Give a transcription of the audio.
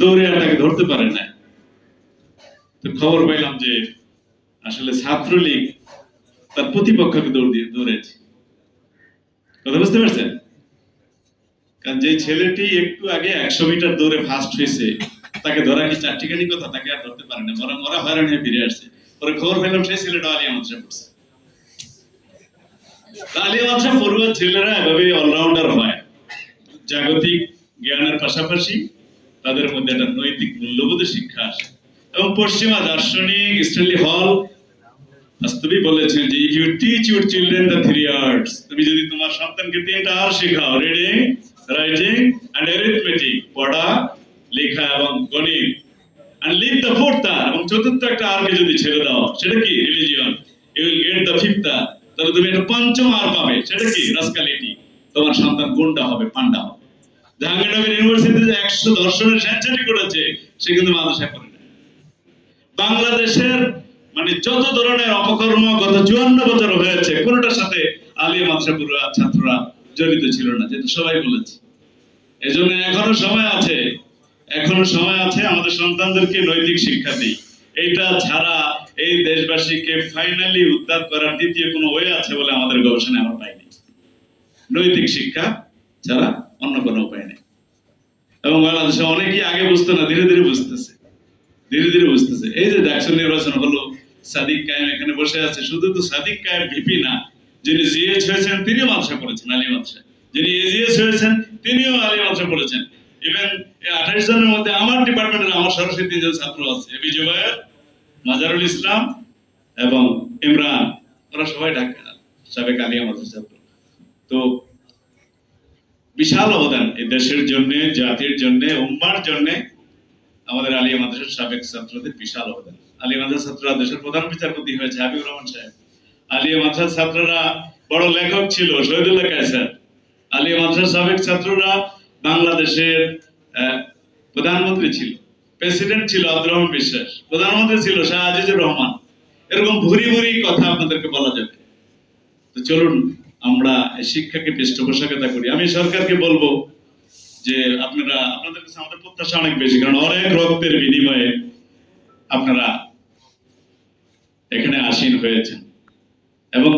দৌড়ে আর তাকে ধরতে পারে না। তো খবর পাইলাম যে আসলে ছাত্রলীগ তার প্রতিপক্ষকে দৌড় দিয়ে দৌড়েছে। কথা বুঝতে পারছেন? কারণ যে ছেলেটি একটু আগে একশো মিটার দৌড়ে ফার্স্ট হয়েছে, তাকে ধরা কি চারটিখানি কথা? তাকে আর ধরতে পারে না। মরা মরা হয়রান হয়ে ফিরে আসছে। পরে খবর পেলাম সেই ছেলেটা আলিয়া মাদ্রাসা পড়ছে। আলিয়া মাদ্রাসা পড়ুয়া ছেলেরা এভাবে অলরাউন্ডার হয়। জাগতিক জ্ঞানের পাশাপাশি তাদের মধ্যে একটা নৈতিক মূল্যবোধের শিক্ষা আসে। এবং পশ্চিমা দার্শনিক স্ট্যানলি হল বাস্তবিক বলেছেন যে if you teach your children the three R's তুমি যদি তোমার সন্তানকে তিনটা আর শেখাও রিডিং রাইটিং এন্ড অ্যারিথমেটিক পড়া, লেখা এবং গণিত and leave the fourth R, এবং চতুর্থ একটা আরকে যদি ছেড়ে দাও, সেটা কি? Religion you will get the fifth R. তাহলে তুমি একটা পঞ্চম আর পাবে, সেটা কি? রাস্কালিটি তোমার সন্তান গুন্ডা হবে? পান্ডা হবে। জাহাঙ্গীরনগর ইউনিভার্সিটিতে একশো দর্শনের সেঞ্চুরি করেছে, সে কিন্তু মাদ্রাসা করে না। বাংলাদেশের মানে যত ধরনের অপকর্ম গত চুয়ান্ন বছর হয়েছে, কোনটার সাথে আলিয়া মাদ্রাসা পড়ুয়া ছাত্ররা জড়িত ছিল না যেটা সবাই বলেছে। এজন্য এখনও সময় আছে, এখনও সময় আছে, আমাদের সন্তানদেরকে নৈতিক শিক্ষা দিই। এইটা ছাড়া এই দেশবাসীকে ফাইনালি উদ্ধার করার দ্বিতীয় কোনো ওয়ে আছে বলে আমাদের গবেষণায় আমরা পাইনি। নৈতিক শিক্ষা ছাড়া অন্য কোনো উপায় নেই। এবং বাংলাদেশে অনেকেই আগে বুঝতো না, ধীরে ধীরে বুঝতেছে। ধীরে ধীরে বুঝতেছে। এই যে ডাকসুর নির্বাচন হলো, সাদিক কায়েম এখানে বসে আছে। শুধু তো সাদিক কায়েম ভিপি না, যিনি জিএস হয়েছেন, তিনিও মাদ্রাসা পড়েছেন, আলী মাদ্রাসা। যিনি এজিএস হয়েছেন, তিনিও আলী মাদ্রাসা পড়েছেন। ইভেন এই আঠাশ জনের মধ্যে আমার ডিপার্টমেন্টের আমার সরাসরি তিনজন ছাত্র আছে। এবি জুবায়ের, মাজারুল ইসলাম এবং ইমরান। ওরা সবাই ঢাকা, সাবেক আলিয়া মাদ্রাসা ছাত্র। তো বিশাল অবদান এই দেশের জন্য, জাতির জন্য, উম্মার জন্য আমাদের আলিয়া মাদ্রাসার সাবেক ছাত্রদের বিশাল অবদান। আলিয়া মাদ্রাসা ছাত্ররা দেশের প্রধান বিচারপতি হয়েছে হাবিবুর রহমান সাহেব। আলিয়া মাদ্রাসার ছাত্ররা বড় লেখক ছিল, শহীদুল্লাহ কায়সার। আলিয়া মাদ্রাসার সাবেক ছাত্ররা বাংলাদেশের প্রধানমন্ত্রী ছিল, প্রেসিডেন্ট ছিল আব্দুর রহমান বিশ্বাস, প্রধানমন্ত্রী ছিল শাহ আজিজুর রহমান। এরকম ভুরি ভুরি কথা আপনাদেরকে বলা যাবে। তো চলুন আমরা শিক্ষাকে পৃষ্ঠপোষকতা করি। আমি সরকারকে বলব যে আপনারা, আপনাদের কাছে আমাদের প্রত্যাশা অনেক বেশি, কারণ অনেক রক্তের বিনিময়ে আপনারা এখানে আসীন হয়েছেন। এবং